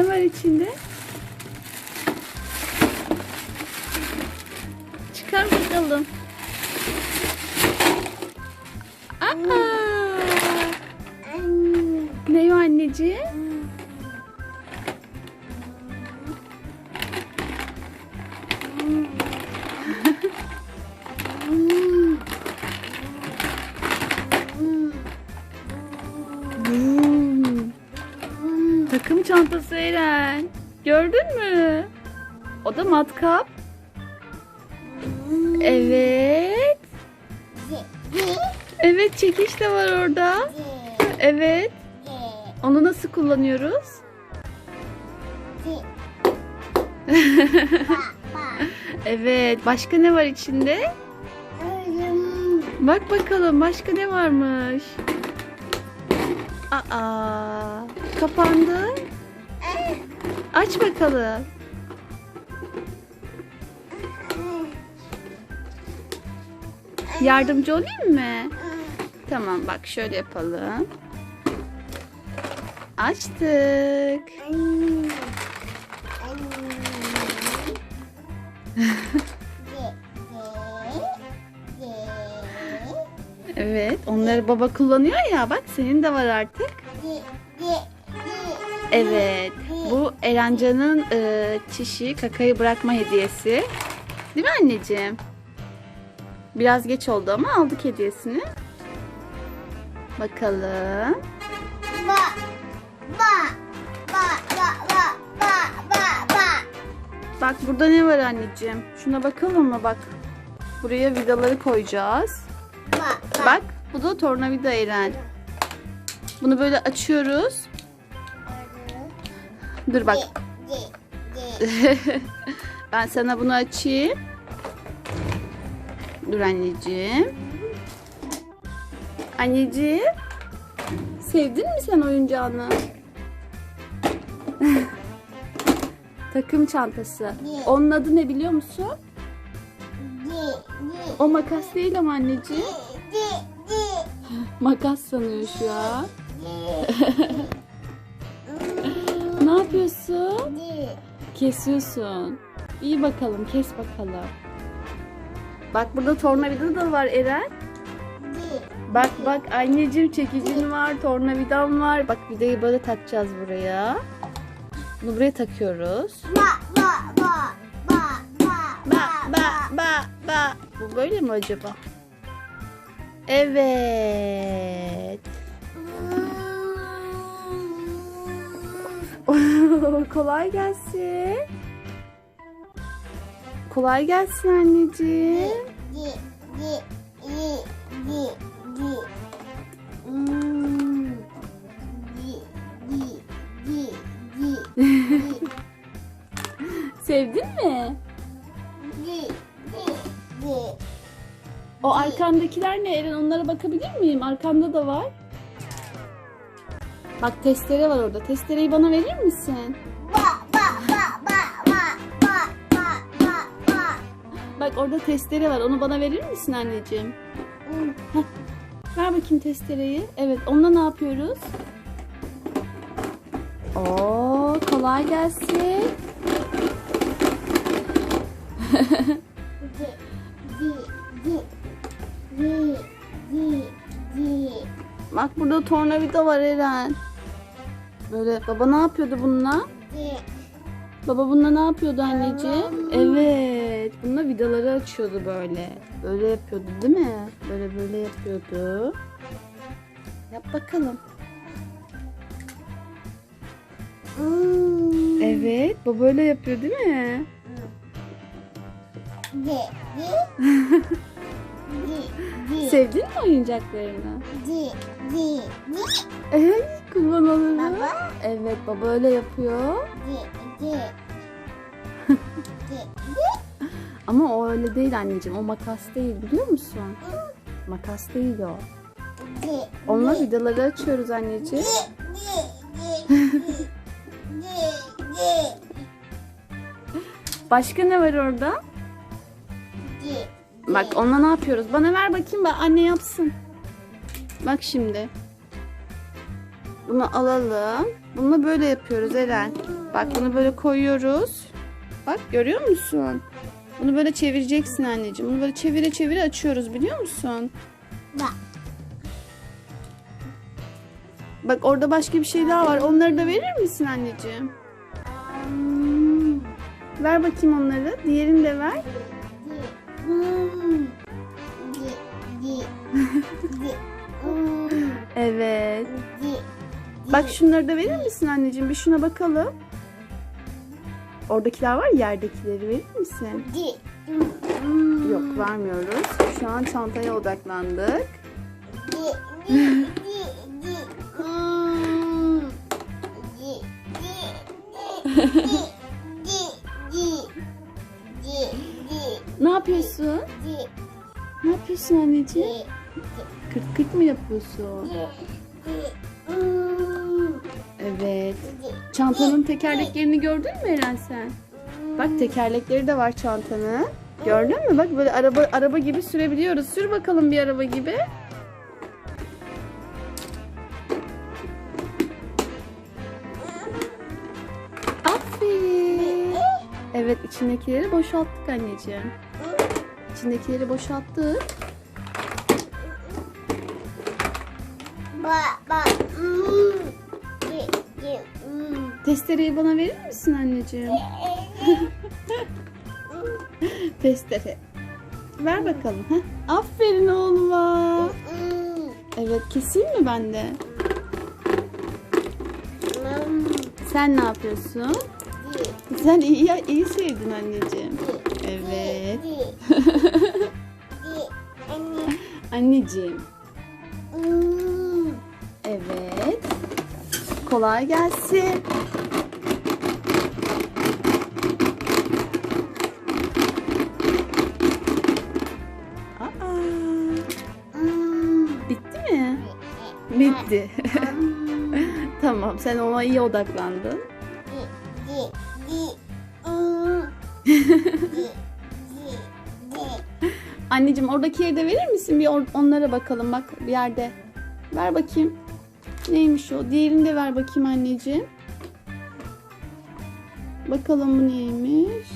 Ne var içinde? Çantası Eren. Gördün mü? O da matkap. Evet. Evet çekiş de var orada. Evet. Onu nasıl kullanıyoruz? Evet. Başka ne var içinde? Bak bakalım başka ne varmış? Aa, kapandı. Aç bakalım. Yardımcı olayım mı? Tamam bak şöyle yapalım. Açtık. Evet onları baba kullanıyor ya bak senin de var artık. Evet bu Erencan'ın e, çişi kakayı bırakma hediyesi. Değil mi anneciğim? Biraz geç oldu ama aldık hediyesini. Bakalım. Bak burada ne var anneciğim? Şuna bakalım mı bak. Buraya vidaları koyacağız. Bak bu da tornavida Eren. Bunu böyle açıyoruz. Dur bak ben sana bunu açayım. Dur anneciğim. Anneciğim. Sevdin mi sen oyuncağını? Takım çantası. Onun adı ne biliyor musun? O makas değil ama anneciğim. Makas sanıyor şu an. Ne yapıyorsun? Kesiyorsun. İyi bakalım kes bakalım. Bak burada tornavida da var Eren. Bak bak anneciğim çekicin var, tornavidan var. Bak vidayı böyle takacağız buraya. Bunu buraya takıyoruz. Ba ba ba ba. Bu böyle mi acaba? Evet. Kolay gelsin. Kolay gelsin anneciğim. Sevdin mi? O arkandakiler ne Eren? Onlara bakabilir miyim? Arkamda da var. Bak testere var orada. Testereyi bana verir misin? Bak orada testere var. Onu bana verir misin anneciğim? Ver bakayım testereyi. Evet, onunla ne yapıyoruz? Oo, kolay gelsin. Bak burada tornavida var Eren. Böyle baba ne yapıyordu bununla? Baba bununla ne yapıyordu anneciğim? Evet. Bununla vidaları açıyordu böyle. Böyle yapıyordu değil mi? Böyle böyle yapıyordu. Yap bakalım. Evet. Baba öyle yapıyor değil mi? Sevdin mi oyuncaklarını? Evet. Kullanalım. Baba? Evet baba öyle yapıyor. Ama o öyle değil anneciğim. O makas değil biliyor musun? Makas değil o. Onunla vidaları açıyoruz anneciğim. Başka ne var orada? Bak onunla ne yapıyoruz? Bana ver bakayım ben anne yapsın. Bak şimdi. Bunu alalım. Bunu böyle yapıyoruz Eren. Bak bunu böyle koyuyoruz. Bak görüyor musun? Bunu böyle çevireceksin anneciğim. Bunu böyle çevire çevire açıyoruz biliyor musun? Bak. Bak orada başka bir şey daha var. Onları da verir misin anneciğim? Hmm. Ver bakayım onları. Diğerini de ver. Hmm. Evet. Bak şunları da verir misin anneciğim? Bir şuna bakalım. Oradakiler var yerdekileri verir misin? Yok vermiyoruz. Şu an çantaya odaklandık. Ne yapıyorsun? Ne yapıyorsun anneciğim? Kırt kırt mı yapıyorsun? Evet. Çantanın tekerleklerini gördün mü Eren sen? Bak tekerlekleri de var çantanın. Gördün mü? Bak böyle araba araba gibi sürebiliyoruz. Sür bakalım bir araba gibi. Evet içindekileri boşalttık anneciğim. İçindekileri boşalttık. Testereyi bana verir misin anneciğim? Testere. Ver bakalım. Heh. Aferin oğluma. Hmm. Evet keseyim mi ben de? Hmm. Sen ne yapıyorsun? Sen iyi, ya, iyi sevdin anneciğim. Evet. Anneciğim. Kolay gelsin. Aa, bitti mi? Bitti. tamam sen ona iyi odaklandın. Anneciğim oradaki yeri de verir misin? Bir onlara bakalım bak bir yerde. Ver bakayım. Neymiş o? Diğerini de ver bakayım anneciğim. Bakalım bu neymiş?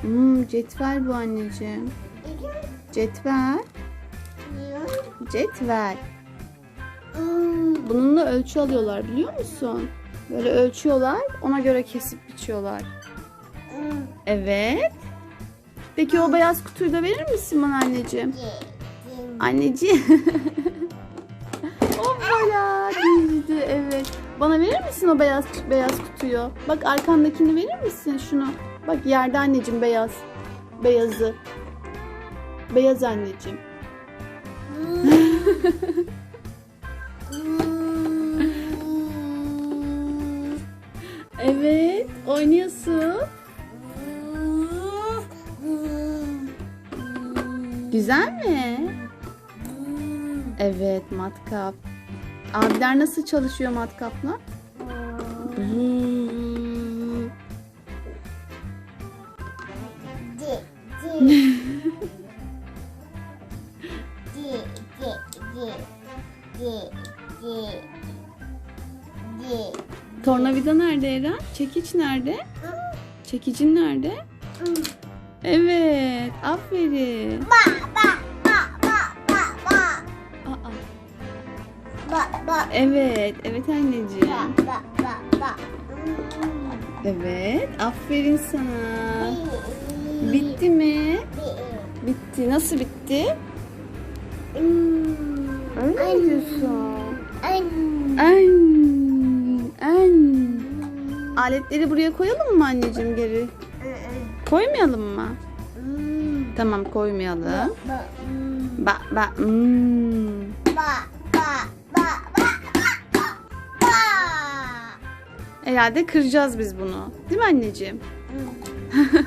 Hmm, cetvel bu anneciğim. Cetvel. Cetvel. Hmm. Bununla ölçü alıyorlar biliyor musun? Böyle ölçüyorlar. Ona göre kesip biçiyorlar. Hmm. Evet. Peki o beyaz kutuyu da verir misin bana anneciğim? Anneciğim. Girdi evet. Bana verir misin o beyaz beyaz kutuyu? Bak arkandakini verir misin şunu? Bak yerde anneciğim beyaz. Beyazı. Beyaz anneciğim. Evet oynuyorsun. Güzel mi? Evet matkap. Abiler nasıl çalışıyor matkapla? Hmm. Di, di. Di, di, di. Di, di. Di. Tornavida nerede Eren? Çekiç nerede? Çekicin nerede? Evet, aferin. Ba, evet, evet anneciğim. ba, ba, ba, ba. Evet, aferin sana. Bitti mi? Bitti. Nasıl bitti? Hmm. Öyle mi diyorsun? Ay. En. Aletleri buraya koyalım mı anneciğim geri? Koymayalım mı? Hmm. Tamam koymayalım. Ba. Ba ba hmm. Ba, ba, ba, ba, Herhalde kıracağız biz bunu. Değil mi anneciğim?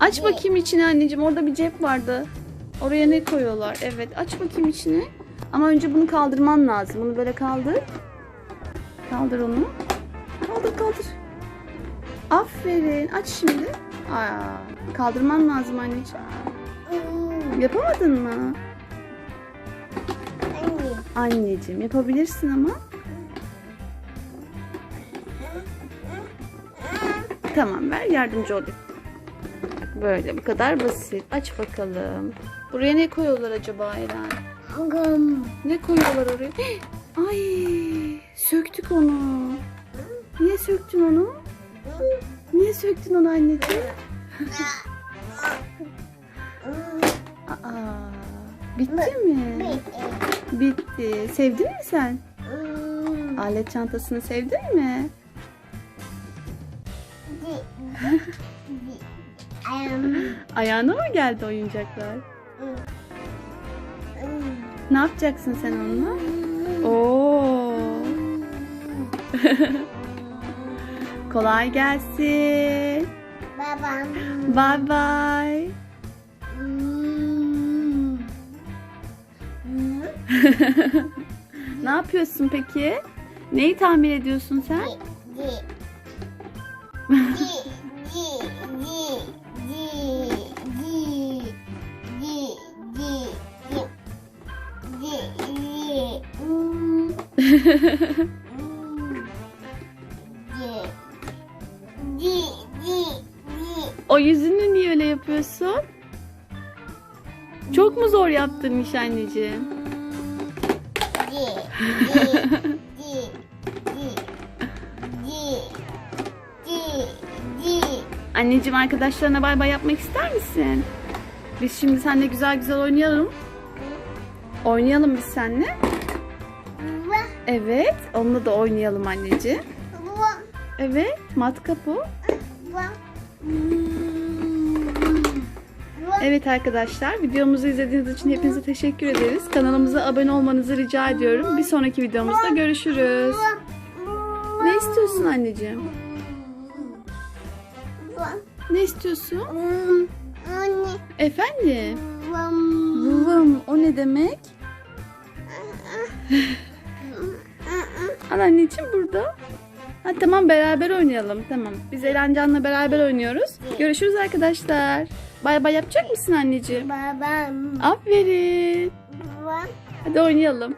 Aç bakayım içini anneciğim. Orada bir cep vardı. Oraya ne koyuyorlar? Evet aç bakayım içini. Ama önce bunu kaldırman lazım. Bunu böyle kaldır. Kaldır onu. Kaldır kaldır. Aferin. Aç şimdi. Aa, kaldırman lazım anneciğim. Yapamadın mı? Anneciğim yapabilirsin ama. Tamam ver yardımcı olayım. Bak böyle bu kadar basit. Aç bakalım. Buraya ne koyuyorlar acaba Eren? Gum. Ne koyuyorlar oraya? Ay söktük onu. Niye söktün onu? Niye söktün onu anneciğim? Aa, bitti mi? Bitti. Sevdin mi sen? Alet çantasını sevdin mi? Ayağına mı geldi oyuncaklar? Ne yapacaksın sen onunla? Oo. Kolay gelsin. Babam. Bye bye. Ne yapıyorsun peki? Neyi tamir ediyorsun sen? O yüzünü niye öyle yapıyorsun? Çok mu zor yaptın iş anneciğim? Anneciğim arkadaşlarına bay bay yapmak ister misin? Biz şimdi seninle güzel güzel oynayalım. Oynayalım biz seninle. Evet, onunla da oynayalım anneciğim. Evet, matkap o. Evet arkadaşlar, videomuzu izlediğiniz için hepinize teşekkür ederiz. Kanalımıza abone olmanızı rica ediyorum. Bir sonraki videomuzda görüşürüz. Ne istiyorsun anneciğim? Ne istiyorsun? Efendim? Vıvım, o ne demek? Al anneciğim burada. Ha, tamam beraber oynayalım. Tamam. Biz Erencan'la beraber oynuyoruz. Görüşürüz arkadaşlar. Bay bay yapacak mısın anneciğim? Babam. Aferin. Vam. Hadi oynayalım.